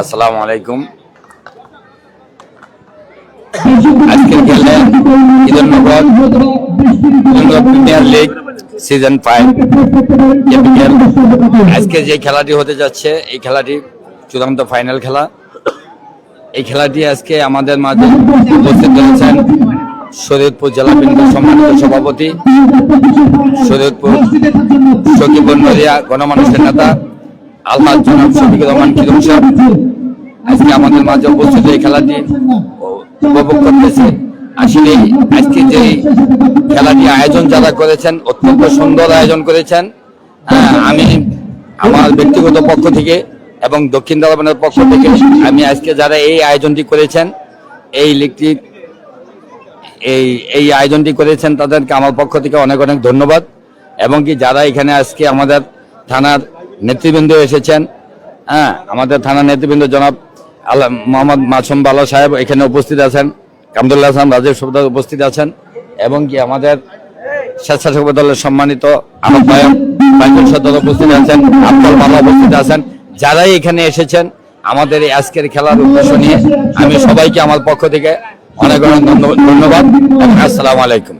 আসসালামু আলাইকুম। আজকের খেলে Idunnagar premier league season five আজকে যে খেলাটি হতে যাচ্ছে এই খেলাটি চূড়ান্ত ফাইনাল খেলা। এই খেলাটি আজকে আমাদের মাঝে উপস্থিত রয়েছেন শরীয়তপুর জেলা বিএনপির সম্মানিত সভাপতি শরীয়তপুর সকিবুল নদিয়া গণমানুষের নেতা আলহাজ জনাব শফিকুর রহমান কিরম সাহেব আজকে আমাদের মাঝে উপস্থিত এই খেলাটি উপভোগ করতেছে। আসলে আজকে যে খেলাটি আয়োজন যারা করেছেন অত্যন্ত সুন্দর আয়োজন করেছেন হ্যাঁ, আমি আমার ব্যক্তিগত পক্ষ থেকে এবং দক্ষিণ দালাবানের পক্ষ থেকে আমি আজকে যারা এই আয়োজনটি করেছেন এই লিগটি এই এই আয়োজনটি করেছেন তাদেরকে আমার পক্ষ থেকে অনেক অনেক ধন্যবাদ। এবং কি যারা এখানে আজকে আমাদের থানার নেতৃবৃন্দ এসেছেন। হ্যাঁ আমাদের থানার নেতৃবৃন্দ জনাব আল্লাহ মোহাম্মদ মাসুম বালা সাহেব এখানে উপস্থিত আছেন, কামদুল্লাহ হাসান রাজীব সুবদার উপস্থিত আছেন, এবং কি আমাদের স্বেচ্ছাসেবক দলের সম্মানিত উপস্থিত আছেন আব্দুল মালা উপস্থিত আছেন, যারাই এখানে এসেছেন, আমাদের এই আজকের খেলার উদ্দেশ্য নিয়ে আমি সবাইকে আমার পক্ষ থেকে অনেক অনেক ধন্যবাদ আসসালামু আলাইকুম।